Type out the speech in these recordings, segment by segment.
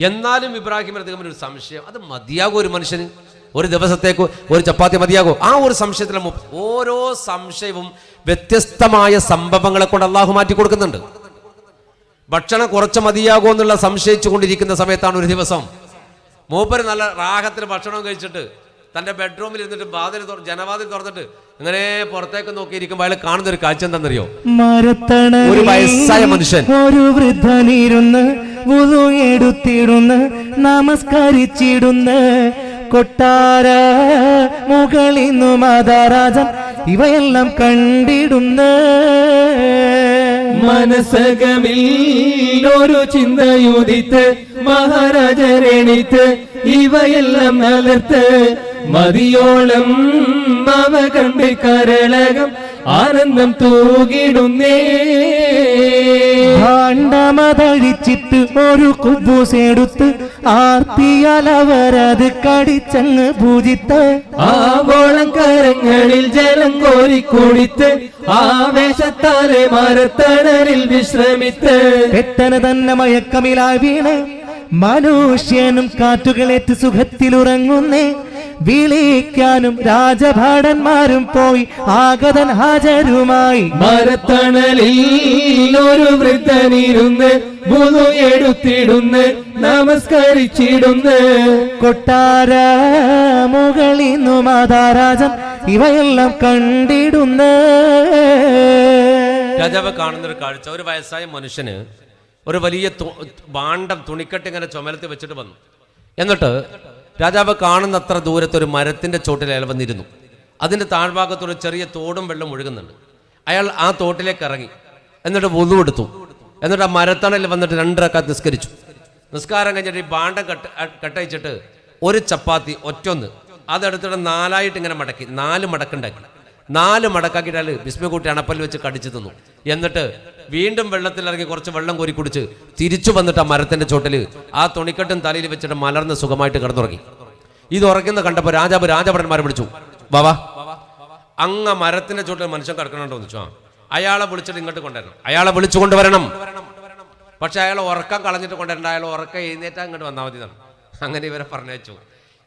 എന്നാലും ഇബ്രാഹിം അദ്ദേഹം ഒരു സംശയം. അത് മതിയാകും ഒരു മനുഷ്യന്? ഒരു ദിവസത്തേക്ക് ഒരു ചപ്പാത്തി മതിയാകും? ആ ഒരു സംശയത്തിലെ ഓരോ സംശയവും വ്യത്യസ്തമായ സംഭവങ്ങളെ കൊണ്ട് അള്ളാഹു മാറ്റി കൊടുക്കുന്നുണ്ട്. ഭക്ഷണം കുറച്ച് മതിയാകുമോ എന്നുള്ള സംശയിച്ചു കൊണ്ടിരിക്കുന്ന സമയത്താണ് ഒരു ദിവസം മൂപ്പര് നല്ല റാഹത്തിന് ഭക്ഷണം കഴിച്ചിട്ട് തന്റെ ബെഡ്റൂമിൽ ഇരുന്നിട്ട് വാതിൽ ജനവാതിൽ തുറന്നിട്ട് ഇങ്ങനെ പുറത്തേക്ക് നോക്കിയിരിക്കുമ്പോൾ അയാൾ കാണുന്ന ഒരു കാഴ്ച എന്താണെന്നറിയോ മരത്തണ ഒരു വയസ്സായ മനുഷ്യൻ. ഒരു വൃദ്ധനിരുന്ന് വുളു എടുത്തിടുന്ന് നമസ്കരിച്ചിടുന്ന് കൊട്ടാര മുകളിന്നു മാതാരാജൻ ഇവയെല്ലാം കണ്ടിടുന്ന മനസ്സകമിൽ ഒരു ചിന്തയുദിത്ത് മഹാരാജരെണിത്ത് ഇവയെല്ലാം നലർത്ത് മതിയോളം അവ കണ്ട് കരളകം ആനന്ദം തൂകിടുന്നേ. ഭാണ്ഡമതഴിച്ചിട്ട് ഒരു കുബൂസെടുത്ത് ആർത്തിയാൽ അവരത് കടിച്ചങ്ങ് പൂജിത്ത്. ആവോളം കരങ്ങളിൽ ജലം കോരി കുടിത്ത് ആവേശത്താലെ മരത്തണലിൽ വിശ്രമിത്ത്. പെട്ടെന്ന് തന്നെ മയക്കമിലായി വീണ്. മനുഷ്യനും കാറ്റുകളേറ്റ് സുഖത്തിലുറങ്ങുന്നേ. വിളിക്കാനും രാജഭാടന്മാരും പോയി ആഗതൻ ഹാജരുമായി. മരത്തണലിൽ ഒരു വൃദ്ധനിരുന്ന് മുതു എടുത്തിടുന്ന് നമസ്കരിച്ചിടുന്ന്. കൊട്ടാര മുകളിന്നു മാതാരാജൻ ഇവയെല്ലാം കണ്ടിടുന്ന്. രാജാവ് കാണുന്ന ഒരു കാഴ്ച ഒരു വയസ്സായ മനുഷ്യന് ഒരു വലിയ ബാണ്ടം തുണിക്കെട്ട് ഇങ്ങനെ ചുമലത്ത് വെച്ചിട്ട് വന്നു. എന്നിട്ട് രാജാവ് കാണുന്നത്ര ദൂരത്തൊരു മരത്തിന്റെ ചോട്ടിൽ അയാൾ വന്നിരുന്നു. അതിന്റെ താഴ്ഭാഗത്തൊരു ചെറിയ തോടും വെള്ളം ഒഴുകുന്നുണ്ട്. അയാൾ ആ തോട്ടിലേക്ക് ഇറങ്ങി. എന്നിട്ട് വുളു എടുത്തു. എന്നിട്ട് ആ മരത്തണലിൽ വന്നിട്ട് രണ്ടരക്കാത്ത് നിസ്കരിച്ചു. നിസ്കാരം കഴിഞ്ഞിട്ട് ഈ ഭാണ്ഡം കട്ട് കട്ടയച്ചിട്ട് ഒരു ചപ്പാത്തി ഒറ്റൊന്ന്. അതെടുത്തിട്ട് നാലായിട്ട് ഇങ്ങനെ മടക്കി നാല് മടക്കുണ്ടാക്കി. നാല് മടക്കാക്കിയിട്ടാൽ ബിസ്മിക്കുട്ടി അണപ്പൽ വെച്ച് കടിച്ചു തിന്നു. എന്നിട്ട് വീണ്ടും വെള്ളത്തിൽ ഇറങ്ങി കുറച്ച് വെള്ളം കോരി കുടിച്ച് തിരിച്ചു വന്നിട്ട് ആ മരത്തിന്റെ ചോട്ടിൽ ആ തുണിക്കെട്ടും തലയിൽ വെച്ചിട്ട് മലർന്ന് സുഖമായിട്ട് കിടന്നുറങ്ങി. ഇത് ഉറക്കുന്ന കണ്ടപ്പോൾ രാജാവ് രാജഭടന്മാരെ വിളിച്ചു. ബാബാ അങ്ങ മരത്തിന്റെ ചോട്ടിൽ മനുഷ്യൻ കിടക്കണുണ്ടോ ചോദിച്ചു. അയാളെ വിളിച്ചിട്ട് ഇങ്ങോട്ട് കൊണ്ടുവരണം. അയാളെ വിളിച്ചു കൊണ്ടുവരണം. പക്ഷെ അയാൾ ഉറക്കം കളഞ്ഞിട്ട് കൊണ്ടുവരണ്ട. അയാൾ ഉറക്കം എഴുന്നേറ്റാ ഇങ്ങോട്ട് വന്നാൽ മതി അങ്ങനെ ഇവരെ പറഞ്ഞു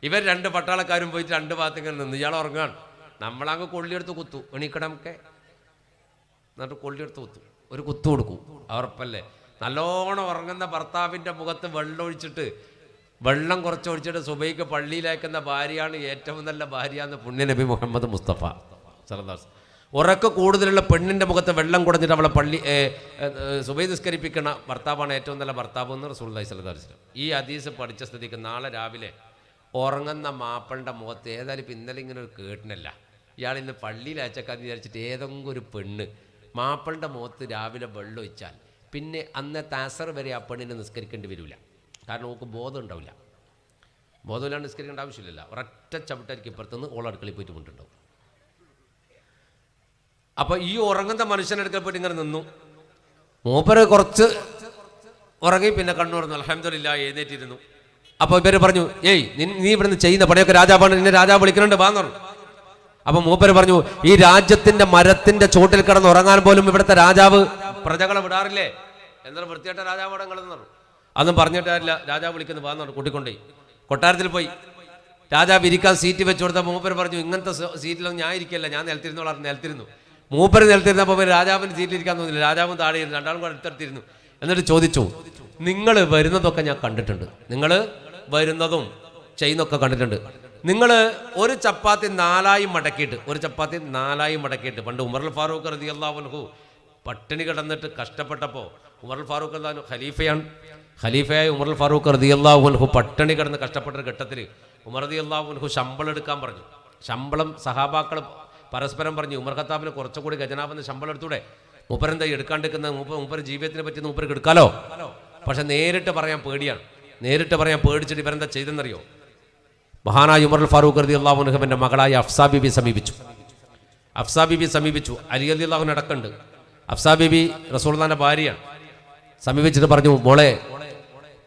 ഇവർ രണ്ട് പട്ടാളക്കാരും പോയിട്ട് രണ്ട് ഭാഗത്ത് ഇങ്ങനെ നിന്ന്. ഇയാൾ ഉറങ്ങാണ് നമ്മളങ്ങ് കൊള്ളിയെടുത്ത് കുത്തു. എണീക്കണമൊക്കെ എന്നിട്ട് കൊള്ളിയെടുത്ത് കുത്തു. ഒരു കുത്തു കൊടുക്കും. അവർപ്പല്ലേ നല്ലോണം ഉറങ്ങുന്ന ഭർത്താവിന്റെ മുഖത്ത് വെള്ളം ഒഴിച്ചിട്ട് വെള്ളം കുറച്ച് ഒഴിച്ചിട്ട് സുബൈക്ക് പള്ളിയിലേക്കുന്ന ഭാര്യയാണ് ഏറ്റവും നല്ല ഭാര്യ എന്ന് പുണ്യ നബി മുഹമ്മദ് മുസ്തഫ സലദാസ് ഉറക്ക് കൂടുതലുള്ള പെണ്ണിന്റെ മുഖത്ത് വെള്ളം കുടഞ്ഞിട്ട് അവളെ പള്ളി സുബൈ നിസ്കരിപ്പിക്കുന്ന ഭർത്താവാണ് ഏറ്റവും നല്ല ഭർത്താവ് എന്ന് റസൂള്ളി സലദാസ് ഈ ഹദീസ് പഠിച്ച സ്ഥിതിക്ക് നാളെ രാവിലെ ഉറങ്ങുന്ന മാപ്പളുടെ മുഖത്ത് ഏതായാലും ഇപ്പം ഇന്നലെ ഇങ്ങനെ ഒരു കേട്ടിനല്ല. ഇയാൾ ഇന്ന് പള്ളിയിൽ അയച്ചക്കാന്ന് വിചാരിച്ചിട്ട് ഏതെങ്കിലും ഒരു പെണ്ണ് മാപ്പളുടെ മുഖത്ത് രാവിലെ വെള്ളം ഒഴിച്ചാൽ പിന്നെ അന്നത്തെ അസർ വരെ ആ പെണ്ണിനെ നിസ്കരിക്കേണ്ടി വരില്ല. കാരണം ഓക്ക് ബോധം ഉണ്ടാവില്ല. ബോധമില്ലാണ്ട് നിസ്കരിക്കേണ്ട ആവശ്യമില്ല ഒരൊറ്റ ചവിട്ടായിരിക്കും ഇപ്പുറത്തുനിന്ന് ഓൾ അടുക്കളയിൽ പോയിട്ട് കൊണ്ടുണ്ടാവും അപ്പോൾ ഈ ഉറങ്ങുന്ന മനുഷ്യനെടുക്കൽ പോയിട്ട് ഇങ്ങനെ നിന്നു. മൂപ്പര് കുറച്ച് ഉറങ്ങി പിന്നെ കണ്ണു തുറന്നു. അലഹമില്ല എഴുന്നേറ്റിരുന്നു. അപ്പോൾ ഇവർ പറഞ്ഞു ഏയ് നീ ഇവിടുന്ന് ചെയ്യുന്ന പണിയൊക്കെ രാജാവാണ്. നിന്നെ രാജാവ് വിളിക്കുന്നുണ്ട് വാന്ന് പറഞ്ഞു. അപ്പൊ മൂപ്പര് പറഞ്ഞു ഈ രാജ്യത്തിന്റെ മരത്തിന്റെ ചോട്ടിൽ കിടന്ന് ഉറങ്ങാൻ പോലും ഇവിടുത്തെ രാജാവ് പ്രജകളെ വിടാറില്ലേ? എന്നാൽ വൃത്തിയായിട്ട രാജാവ് കിടന്നു പറഞ്ഞു അതൊന്നും പറഞ്ഞിട്ടില്ല രാജാവ് വിളിക്കുന്ന വാന്ന് പറഞ്ഞു കൂട്ടിക്കൊണ്ടേ കൊട്ടാരത്തിൽ പോയി. രാജാവ് ഇരിക്കാൻ സീറ്റ് വെച്ചു കൊടുത്ത മൂപ്പര് പറഞ്ഞു ഇങ്ങനത്തെ സീറ്റിലൊന്നും ഞാൻ ഇരിക്കല്ല ഞാൻ നിലത്തിരുന്നോളാം നിലത്തിരുന്നു. മൂപ്പർ നിലത്തിരുന്നപ്പോൾ രാജാവിന് സീറ്റിൽ ഇരിക്കാൻ തോന്നില്ല രാജാവും താഴെ ഇരുന്നു രണ്ടാളും കൂടെ അടുത്തടുത്തിരുന്നു. എന്നിട്ട് ചോദിച്ചു നിങ്ങൾ വരുന്നതൊക്കെ ഞാൻ കണ്ടിട്ടുണ്ട്. നിങ്ങൾ വരുന്നതും ചെയ്യുന്നതൊക്കെ കണ്ടിട്ടുണ്ട്. നിങ്ങൾ ഒരു ചപ്പാത്തി നാലായി മടക്കിയിട്ട് ഒരു ചപ്പാത്തി നാലായി മടക്കിയിട്ട്. പണ്ട് ഉമർ ഫാറൂഖ് റതി അള്ളാഹു പട്ടിണി കിടന്നിട്ട് കഷ്ടപ്പെട്ടപ്പോൾ ഉമർ ഫാറൂഖ് അള്ളാഹു ഖലീഫയാണ്. ഖലീഫയായ ഉമർ ഫാറൂഖ് റതി അള്ളാഹുൻഹു പട്ടിണി കിടന്ന് കഷ്ടപ്പെട്ട ഒരു ഘട്ടത്തിൽ ഉമർ റതി അള്ളാഹുൻഹു ശമ്പളം എടുക്കാൻ പറഞ്ഞു. ശമ്പളം സഹാബാക്കൾ പരസ്പരം പറഞ്ഞു ഉമർ ഖത്താബിന് കുറച്ചുകൂടി ഖജനാബിന് ശമ്പളം എടുത്തൂടെ? മൂപ്പരെന്താ എടുക്കാണ്ടിരിക്കുന്ന? മൂപ്പ മൂപ്പർ ജീവിതത്തിനെ പറ്റി മൂപ്പർക്ക് എടുക്കാലോ പക്ഷെ നേരിട്ട് പറയാൻ പേടിയാണ്. നേരിട്ട് പറയാൻ പേടിച്ചിട്ട് ഇവരെന്താ ചെയ്തെന്നറിയോ മഹാനായ ഉമർ ഫാറൂഖ് റതി അള്ളാഹുനഹബിന്റെ മകളായ അഫ്സാ ബിബി സമീപിച്ചു. അഫ്സാ ബിബി സമീപിച്ചു. അലി അലി അള്ളാഹുന് അടക്കമുണ്ട്. അഫ്സാ ബിബി റസൂൽ ഭാര്യയാണ്. സമീപിച്ചിട്ട് പറഞ്ഞു മോളെ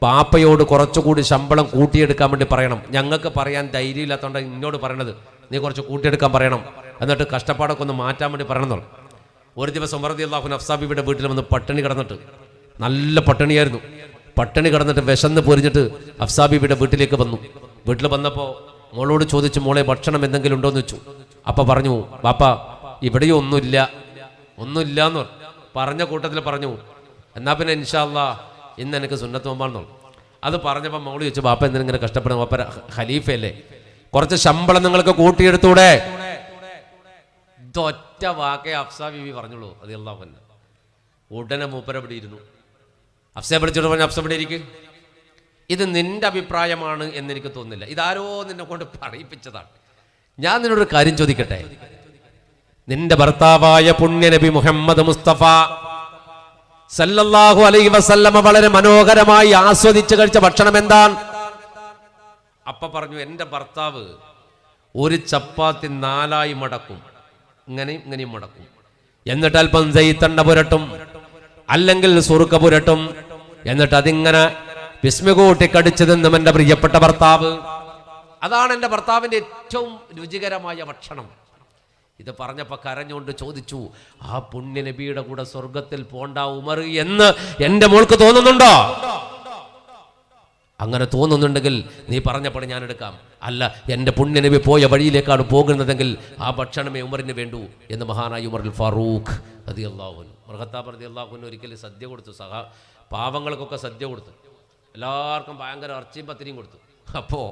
പാപ്പയോട് കുറച്ചുകൂടി ശമ്പളം കൂട്ടിയെടുക്കാൻ വേണ്ടി പറയണം. ഞങ്ങൾക്ക് പറയാൻ ധൈര്യമില്ലാത്തതുകൊണ്ട് എന്നോട് പറയണത്. നീ കുറച്ച് കൂട്ടിയെടുക്കാൻ പറയണം. എന്നിട്ട് കഷ്ടപ്പാടൊക്കെ ഒന്ന് മാറ്റാൻ വേണ്ടി പറയണം പറഞ്ഞു. ഒരു ദിവസം ഉമർ അള്ളാഹു നഫ്സാബിയുടെ വീട്ടിൽ വന്ന് പട്ടിണി കിടന്നിട്ട് നല്ല പട്ടിണിയായിരുന്നു. പട്ടിണി കിടന്നിട്ട് വിശന്ന് പൊരിഞ്ഞിട്ട് അഫ്സാബിബിയുടെ വീട്ടിലേക്ക് വന്നു. വീട്ടിൽ വന്നപ്പോൾ മോളോട് ചോദിച്ചു മോളെ ഭക്ഷണം എന്തെങ്കിലും ഉണ്ടോ എന്ന് വെച്ചു അപ്പൊ പറഞ്ഞു പാപ്പ ഇവിടെയും ഒന്നുമില്ല. ഒന്നുമില്ല എന്ന് പറഞ്ഞു. പറഞ്ഞ കൂട്ടത്തിൽ പറഞ്ഞു എന്നാ പിന്നെ ഇൻഷാല്ല ഇന്ന് എനിക്ക് സുന്നത്ത് നോമ്പാണെന്നുള്ളൂ അത് പറഞ്ഞപ്പോൾ മോൾ ചോദിച്ചു ബാപ്പ എന്തിനും ഇങ്ങനെ കഷ്ടപ്പെടുന്നു ബാപ്പ ഖലീഫയല്ലേ കുറച്ച് ശമ്പളം നിങ്ങൾക്ക് കൂട്ടിയെടുത്തൂടെ? ഇതൊറ്റ വാക്കേ അഫ്സാ ബിബി പറഞ്ഞുള്ളൂ അത് അള്ളാഹു ഉടനെ മൂപ്പര ഇവിടെ ഇരുന്നു. അഫ്സയെ വിളിച്ചിട്ട് പറഞ്ഞു അഫ്സ ഇവിടെ ഇരിക്കും? ഇത് നിന്റെ അഭിപ്രായമാണ് എന്ന് എനിക്ക് തോന്നുന്നില്ല. ഇതാരോ നിന്നെ കൊണ്ട് പറയിപ്പിച്ചതാണ്. ഞാൻ നിന്നോടൊരു കാര്യം ചോദിക്കട്ടെ? നിന്റെ ഭർത്താവായ പുണ്യനബി മുഹമ്മദ് മുസ്തഫ സല്ലല്ലാഹു അലൈ വസല്ലമ വളരെ മനോഹരമായി ആസ്വദിച്ച് കഴിച്ച ഭക്ഷണം എന്താണ്? അപ്പ പറഞ്ഞു എന്റെ ഭർത്താവ് ഒരു ചപ്പാത്തി നാലായി മടക്കും. ഇങ്ങനെയും ഇങ്ങനെയും മടക്കും. എന്നിട്ട് അല്പം ജയ്ത്തണ്ണ പുരട്ടും അല്ലെങ്കിൽ സുറുക്ക പുരട്ടും. എന്നിട്ട് അതിങ്ങനെ വിസ്മകൂട്ടി കടിച്ചു തിന്നും എന്റെ പ്രിയപ്പെട്ട ഭർത്താവ്. അതാണ് എന്റെ ഭർത്താവിന്റെ ഏറ്റവും രുചികരമായ ഭക്ഷണം. ഇത് പറഞ്ഞപ്പോൾ കരഞ്ഞുകൊണ്ട് ചോദിച്ചു ആ പുണ്യ നബിയുടെ കൂടെ സ്വർഗത്തിൽ പോണ്ട ഉമർ എന്ന് എന്റെ മോൾക്ക് തോന്നുന്നുണ്ടോ? അങ്ങനെ തോന്നുന്നുണ്ടെങ്കിൽ നീ പറഞ്ഞപ്പോൾ ഞാൻ എടുക്കാം. അല്ല എന്റെ പുണ്യനബി പോയ വഴിയിലേക്കാണ് പോകുന്നതെങ്കിൽ ആ ഭക്ഷണമേ ഉമറിന് വേണ്ടു എന്ന് മഹാനായ ഉമറിൽ ഫാറൂഖ് അതി അള്ളാഹുൻ മൃഹത്താബ് റതി അള്ളാഹുൻ ഒരിക്കലും സദ്യ കൊടുത്തു. സഹ പാവങ്ങൾക്കൊക്കെ സദ്യ കൊടുത്തു. എല്ലാവർക്കും ഭയങ്കര ഇറച്ചിയും പത്തിരിയും കൊടുത്തു. അപ്പോൾ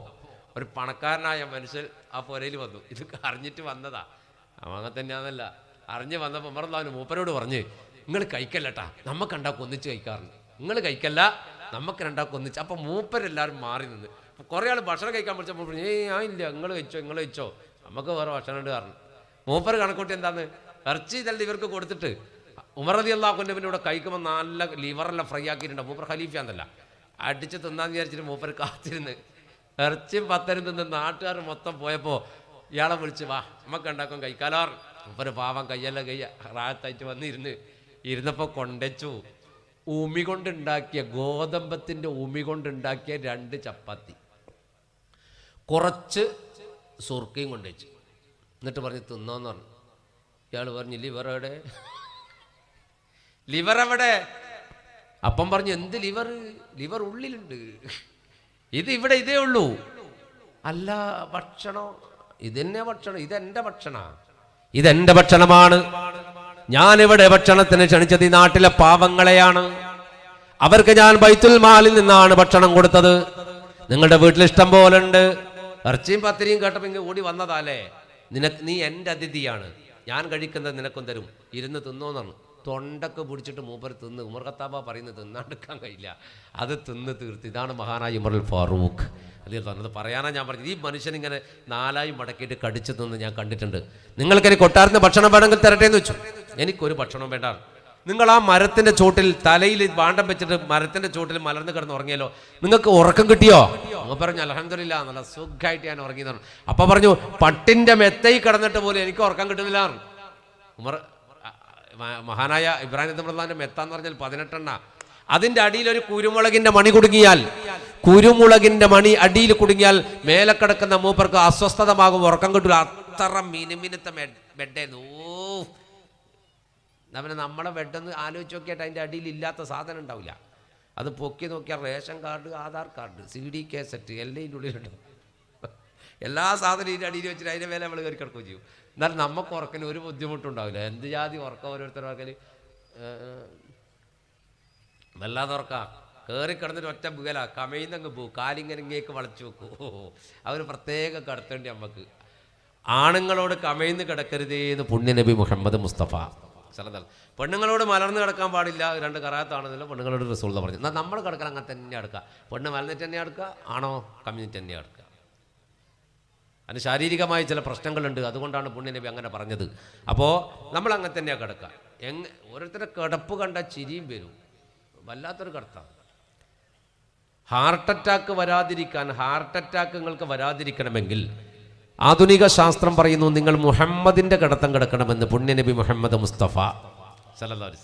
ഒരു പണക്കാരനായ മനുഷ്യൻ ആ പുരയിൽ വന്നു. ഇത് അറിഞ്ഞിട്ട് വന്നതാ. അവൻ അങ്ങനെ തന്നെയാണെന്നല്ല അറിഞ്ഞ് വന്നപ്പോൾ ഉമർലാവിന് മൂപ്പരോട് പറഞ്ഞ് നിങ്ങൾ കഴിക്കല്ലട്ടാ നമുക്ക് ഉണ്ടാക്കും ഒന്നിച്ച് കഴിക്കാറുണ്ട്. നിങ്ങൾ കഴിക്കല്ല നമുക്ക് രണ്ടാക്കും ഒന്നിച്ച്. അപ്പം മൂപ്പരെല്ലാവരും മാറി നിന്ന്. കുറേ ആൾ ഭക്ഷണം കഴിക്കാൻ വിളിച്ചപ്പോൾ പറഞ്ഞു ഏയ് ആ ഇല്ല നിങ്ങൾ കഴിച്ചോ നിങ്ങൾ കഴിച്ചോ. നമുക്ക് വേറെ ഭക്ഷണം ഉണ്ട് കാരണം മൂപ്പർ കണക്കൂട്ടി എന്താന്ന്? ഇറച്ചി ഇതല്ല ഇവർക്ക് കൊടുത്തിട്ട് ഉമർ അലി പിന്നെ ഇവിടെ കഴിക്കുമ്പോൾ നല്ല ലിവറെല്ലാം ഫ്രൈ ആക്കിയിട്ടുണ്ട്. മൂപ്പർ ഖലീഫയാന്നല്ല അടിച്ച് തിന്നാന്ന് വിചാരിച്ചിട്ട് മൂപ്പർ കാത്തിരുന്ന്. ഇറച്ചിയും പത്തരും തിന്ന് നാട്ടുകാർ മൊത്തം പോയപ്പോൾ ഇയാളെ വിളിച്ച് വാ നമുക്ക് ഉണ്ടാക്കും കൈക്കാലാർ മൂപ്പര് പാവം കയ്യെല്ലാം കയ്യ റാത്തായിട്ട് വന്നിരുന്ന്. ഇരുന്നപ്പോൾ കൊണ്ടച്ചു. ഉമി കൊണ്ടുണ്ടാക്കിയ ഗോതമ്പത്തിന്റെ ഉമി കൊണ്ടുണ്ടാക്കിയ രണ്ട് ചപ്പാത്തി. കുറച്ച് സുർക്കയും കൊണ്ടുവച്ചു. എന്നിട്ട് പറഞ്ഞ് തിന്നോന്ന് പറഞ്ഞു. ഇയാൾ പറഞ്ഞു ലിവർ എവിടെ? ലിവർ എവിടെ? അപ്പം പറഞ്ഞു എന്ത് ലിവർ? ലിവർ ഉള്ളിലുണ്ട്. ഇത് ഇവിടെ ഇതേ ഉള്ളൂ. അല്ല ഭക്ഷണം? ഇതെന്നെ ഭക്ഷണം ഇതെന്റെ ഭക്ഷണ. ഇതെന്റെ ഭക്ഷണമാണ്. ഞാനിവിടെ ഭക്ഷണത്തിന് ക്ഷണിച്ചത് ഈ നാട്ടിലെ പാവങ്ങളെയാണ്. അവർക്ക് ഞാൻ ബൈത്തുൽ മാലിൽ നിന്നാണ് ഭക്ഷണം കൊടുത്തത്. നിങ്ങളുടെ വീട്ടിൽ ഇഷ്ടം പോലെ ഉണ്ട് ഇറച്ചിയും പത്തിരിയും കേട്ടപ്പോൾ ഇങ്ങനെ ഓടി വന്നതാലേ നിനക്ക് നീ എന്റെ അതിഥിയാണ്. ഞാൻ കഴിക്കുന്നത് നിനക്കും തരും. ഇരുന്ന് തിന്നോന്നാണ് തൊണ്ടക്ക് പിടിച്ചിട്ട് മൂപ്പർ തിന്ന്. ഉമർ ഖത്താബ പറയുന്നത് തിന്നാണ്ടെടുക്കാൻ കഴിയില്ല. അത് തിന്ന് തീർത്ത്. ഇതാണ് മഹാനായ ഉമർ ഫാറൂഖ്. അതിൽ തന്നത് പറയാനാ ഞാൻ പറഞ്ഞത്. ഈ മനുഷ്യൻ ഇങ്ങനെ നാലായി മടക്കിയിട്ട് കടിച്ചു തിന്ന് ഞാൻ കണ്ടിട്ടുണ്ട്. നിങ്ങൾക്ക് ഇനി കൊട്ടാരത്തിന് ഭക്ഷണം വേണമെങ്കിൽ തരട്ടെ എന്ന് വെച്ചു. എനിക്കൊരു ഭക്ഷണം വേണ്ട. നിങ്ങൾ ആ മരത്തിന്റെ ചോട്ടിൽ തലയിൽ വാണ്ടം വെച്ചിട്ട് മരത്തിന്റെ ചോട്ടിൽ മലർന്ന് കിടന്ന് ഉറങ്ങിയല്ലോ. നിങ്ങൾക്ക് ഉറക്കം കിട്ടിയോ? അങ്ങ് പറഞ്ഞു അലഹമില്ല നല്ല സുഖമായിട്ട് ഞാൻ ഉറങ്ങിയതാണ്. എന്ന് പറഞ്ഞു പട്ടിന്റെ മെത്തയിൽ കിടന്നിട്ട് പോലും എനിക്ക് ഉറക്കം കിട്ടുന്നില്ല. ഉമർ മഹാനായ ഇബ്രാഹിം തമ്രദാന്റെ മെത്ത എന്ന് പറഞ്ഞാൽ പതിനെട്ടെണ്ണ. അതിന്റെ അടിയിൽ ഒരു കുരുമുളകിന്റെ മണി കുടുങ്ങിയാൽ കുരുമുളകിന്റെ മണി അടിയിൽ കുടുങ്ങിയാൽ മേലെ കിടക്കുന്ന മൂപ്പർക്ക് അസ്വസ്ഥതമാകും ഉറക്കം കിട്ടില്ല അത്ര മിനുമിനുത്ത ബെഡേന്ന് ഓ അവനെ നമ്മളെ ബെഡെന്ന് ആലോചിച്ച് നോക്കിയിട്ട് അതിന്റെ അടിയിൽ ഇല്ലാത്ത സാധനം ഉണ്ടാവില്ല. അത് പൊക്കി നോക്കിയാൽ ration card Aadhaar card C D cassette എല്ലാം ഇതിന്റെ എല്ലാ സാധനവും ഇതിന്റെ അടിയിൽ വെച്ചിട്ട് അതിന്റെ മേലെ നമ്മൾ കയറി കിടക്കുകയും ചെയ്യും. എന്നാൽ നമുക്ക് ഉറക്കന് ഒരു ബുദ്ധിമുട്ടുണ്ടാവില്ല. എന്ത് ജാതി ഉറക്കം ഓരോരുത്തർ ഉറക്കൽ വല്ലാതെ ഉറക്കാം. കയറി കിടന്നിട്ട് ഒറ്റ ബുകല കമയിന്നങ്ങ് പോകും കാലിങ്ങനങ്ങേക്ക് വളച്ചു വെക്കൂ. അവർ പ്രത്യേക കടത്തേണ്ടി നമുക്ക് ആണുങ്ങളോട് കമയിന്ന് കിടക്കരുതേ എന്ന് പുണ്യനബി മുഹമ്മദ് മുസ്തഫ സ്ഥലത്താണ് പെണ്ണുങ്ങളോട് മലർന്ന് കിടക്കാൻ പാടില്ല. രണ്ട് കറാത്താണെന്നില്ല പെണ്ണുങ്ങളോട് റിസോൾട്ട് പറഞ്ഞു. എന്നാൽ നമ്മൾ കിടക്കാൻ അങ്ങനെ തന്നെ അടുക്കുക പെണ്ണ് മലർന്നിട്ട് തന്നെ അടുക്കുക ആണോ? കമ്മ്യൂണിറ്റി തന്നെ എടുക്കുക അതിന് ശാരീരികമായ ചില പ്രശ്നങ്ങളുണ്ട്. അതുകൊണ്ടാണ് പുണ്യനബി അങ്ങനെ പറഞ്ഞത്. അപ്പോൾ നമ്മൾ അങ്ങനെ തന്നെയാണ് കിടക്കുക. എങ് ഓരോരുത്തരുടെ കിടപ്പ് കണ്ട ചിരിയും വരും. വല്ലാത്തൊരു കിടത്താണ് ഹാർട്ട് അറ്റാക്ക് വരാതിരിക്കാൻ ഹാർട്ട് അറ്റാക്ക് നിങ്ങൾക്ക് വരാതിരിക്കണമെങ്കിൽ ആധുനിക ശാസ്ത്രം പറയുന്നു നിങ്ങൾ മുഹമ്മദിന്റെ കിടത്തം കിടക്കണമെന്ന് പുണ്യനബി മുഹമ്മദ് മുസ്തഫ സലി.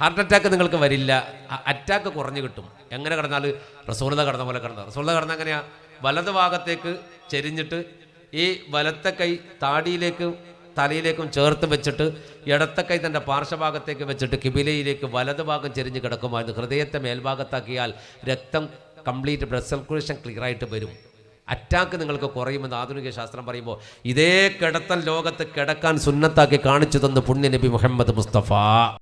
ഹാർട്ട് അറ്റാക്ക് നിങ്ങൾക്ക് വരില്ല. അറ്റാക്ക് കുറഞ്ഞു കിട്ടും. എങ്ങനെ കിടന്നാൽ റസൂലത കടന്ന പോലെ കിടന്ന. റസൂലത കിടന്ന എങ്ങനെയാണ് വലത് ഭാഗത്തേക്ക് ചെരിഞ്ഞിട്ട് ഈ വലത്തെ കൈ താടിയിലേക്കും തലയിലേക്കും ചേർത്ത് വെച്ചിട്ട് ഇടത്തെ കൈ തന്റെ പാർശ്വഭാഗത്തേക്ക് വെച്ചിട്ട് കിബിലയിലേക്ക് വലത് ഭാഗം ചെരിഞ്ഞ് കിടക്കുമായിരുന്നു ഹൃദയത്തെ മേൽഭാഗത്താക്കിയാൽ രക്തം കംപ്ലീറ്റ് ബ്ലഡ് സർക്കുലേഷൻ ക്ലിയർ ആയിട്ട് വരും. അറ്റാക്ക് നിങ്ങൾക്ക് കുറയുമെന്ന് ആധുനിക ശാസ്ത്രം പറയുമ്പോൾ ഇതേ കിടത്തൽ ലോകത്ത് കിടക്കാൻ സുന്നത്താക്കി കാണിച്ചു തന്നു പുണ്യ നബി മുഹമ്മദ് മുസ്തഫ.